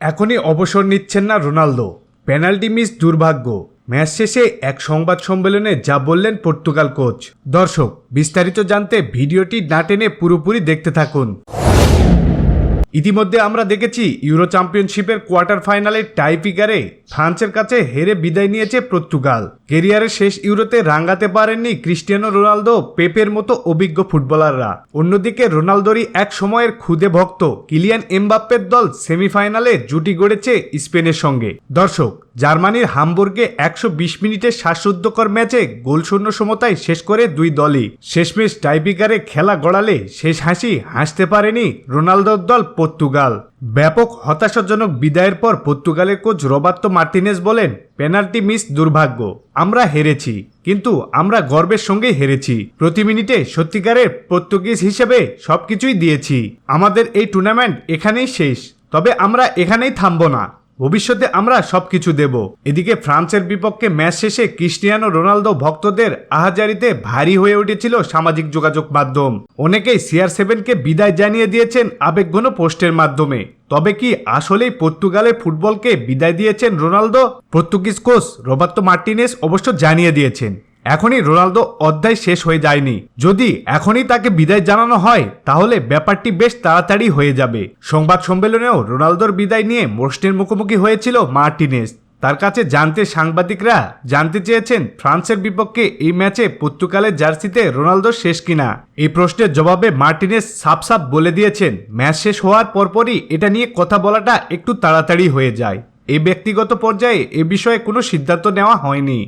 এখনই অবসর নিচ্ছেন না রোনালদো। পেনাল্টি মিস দুর্ভাগ্য। ম্যাচ শেষে এক সংবাদ সম্মেলনে যা বললেন পর্তুগাল কোচ। দর্শক, বিস্তারিত জানতে ভিডিওটি না টেনে পুরোপুরি দেখতে থাকুন। ইতিমধ্যে আমরা দেখেছি ইউরো চ্যাম্পিয়নশিপের কোয়ার্টার ফাইনালে টাই ফিগারে ফ্রান্সের কাছে হেরে বিদায় নিয়েছে পর্তুগাল। কেরিয়ারের শেষ ইউরোতে রাঙ্গাতে পারেননি ক্রিস্টিয়ানো রোনালদো, পেপের মতো অভিজ্ঞ ফুটবলাররা। অন্যদিকে রোনালদোরই এক সময়ের খুদে ভক্ত কিলিয়ান এমবাপ্পের দল সেমিফাইনালে জুটি গড়েছে স্পেনের সঙ্গে। দর্শক জার্মানির হামবুর্গে একশো বিশ মিনিটের শ্বাসরুদ্ধকর ম্যাচে গোলশূন্য সমতায় শেষ করে দুই দলই। শেষমেশ টাইপিকারে খেলা গড়ালে শেষ হাসি হাসতে পারেনি রোনালদোর দল পর্তুগাল। ব্যাপক হতাশাজনক বিদায়ের পর পর্তুগালের কোচ রবার্তো মার্টিনেস বলেন, পেনাল্টি মিস দুর্ভাগ্য। আমরা হেরেছি, কিন্তু আমরা গর্বের সঙ্গেই হেরেছি। প্রতি মিনিটে সত্যিকারের পর্তুগিজ হিসেবে সবকিছুই দিয়েছি। আমাদের এই টুর্নামেন্ট এখানেই শেষ, তবে আমরা এখানেই থামবো না। ভবিষ্যতে আমরা সব কিছু দেব। এদিকে ফ্রান্সের বিপক্ষে ম্যাচ শেষে ক্রিস্টিয়ানো রোনালদো ভক্তদের আহাজারিতে ভারী হয়ে উঠেছিল সামাজিক যোগাযোগ মাধ্যম। অনেকেই সিআর সেভেনকে বিদায় জানিয়ে দিয়েছেন আবেগঘন পোস্টের মাধ্যমে। তবে কি আসলেই পর্তুগালের ফুটবলকে বিদায় দিয়েছেন Ronaldo? Portuguese coach Roberto Martinez অবশ্য জানিয়ে দিয়েছেন। এখনই রোনালদো অধ্যায় শেষ হয়ে যায়নি। যদি এখনই তাকে বিদায় জানানো হয়, তাহলে ব্যাপারটি বেশ তাড়াতাড়ি হয়ে যাবে। সংবাদ সম্মেলনেও রোনালদোর বিদায় নিয়ে মোস্টের মুখোমুখি হয়েছিল মার্টিনেস তার কাছে জানতে সাংবাদিকরা জানতে চেয়েছেন, ফ্রান্সের বিপক্ষে এই ম্যাচে পর্তুগালের জার্সিতে রোনালদো শেষ কিনা। এই প্রশ্নের জবাবে মার্টিনেস সাফ সাফ বলে দিয়েছেন, ম্যাচ শেষ হওয়ার পরপরই এটা নিয়ে কথা বলাটা একটু তাড়াতাড়ি হয়ে যায়। এই ব্যক্তিগত পর্যায়ে এ বিষয়ে কোনো সিদ্ধান্ত নেওয়া হয়নি।